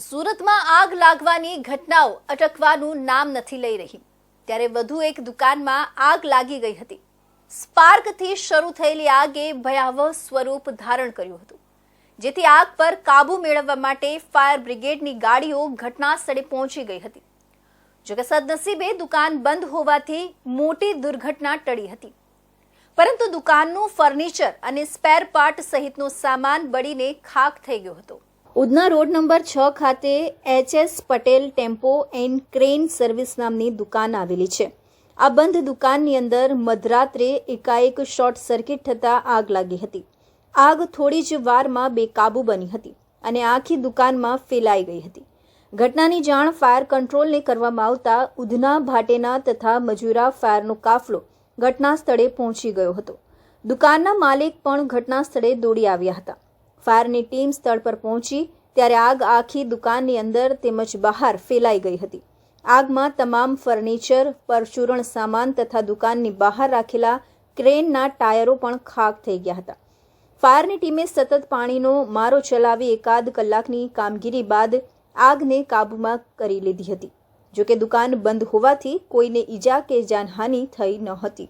સુરતમાં આગ લાગવાની ઘટનાઓ અટકવાનું નામ નથી લઈ રહી. ત્યારે વધુ એક દુકાનમાં આગ લાગી ગઈ હતી. સ્પાર્કથી શરૂ થયેલી આગે ભયાવહ સ્વરૂપ ધારણ કર્યું હતું. જેથી આગ પર કાબુ મેળવવા માટે ફાયર બ્રિગેડની ગાડીઓ ઘટના સ્થળે પહોંચી ગઈ હતી. જોકે સદનસીબે દુકાન બંધ હોવાથી મોટી દુર્ઘટના ટળી હતી. પરંતુ દુકાનનું ફર્નિચર અને સ્પેર પાર્ટ સહિતનો સામાન બળીને ખાખ થઈ ગયો હતો. ઉધના રોડ નંબર છ ખાતે H S Patel tempo and crane service નામની દુકાન આવેલી છે. આ બંધ દુકાનની અંદર મધરાત્રે એકાએક શોર્ટ સર્કિટ થતાં આગ લાગી હતી. આગ થોડી જ વારમાં બેકાબુ બની હતી અને આખી દુકાનમાં ફેલાઈ ગઈ હતી. ઘટનાની જાણ ફાયર કંટ્રોલને કરવામાં આવતા ઉધના ભાટેના તથા મજૂરા ફાયરનો કાફલો ઘટના સ્થળે પહોંચી ગયો હતો. દુકાનના માલિક પણ ઘટના સ્થળે દોડી આવ્યા હતા. ફાયરની ટીમ સ્થળ પર પહોંચી, ત્યારે આગ આખી દુકાનની અંદર તેમજ બહાર ફેલાઈ ગઈ હતી. આગમાં તમામ ફર્નિચર, પરચૂરણ સામાન તથા દુકાનની બહાર રાખેલા ક્રેનના ટાયરો પણ ખાક થઈ ગયા હતા. ફાયરની ટીમે સતત પાણીનો મારો ચલાવી એકાદ કલાકની કામગીરી બાદ આગને કાબૂમાં કરી લીધી હતી. જોકે દુકાન બંધ હોવાથી કોઈને ઈજા કે જાનહાનિ થઈ ન હતી.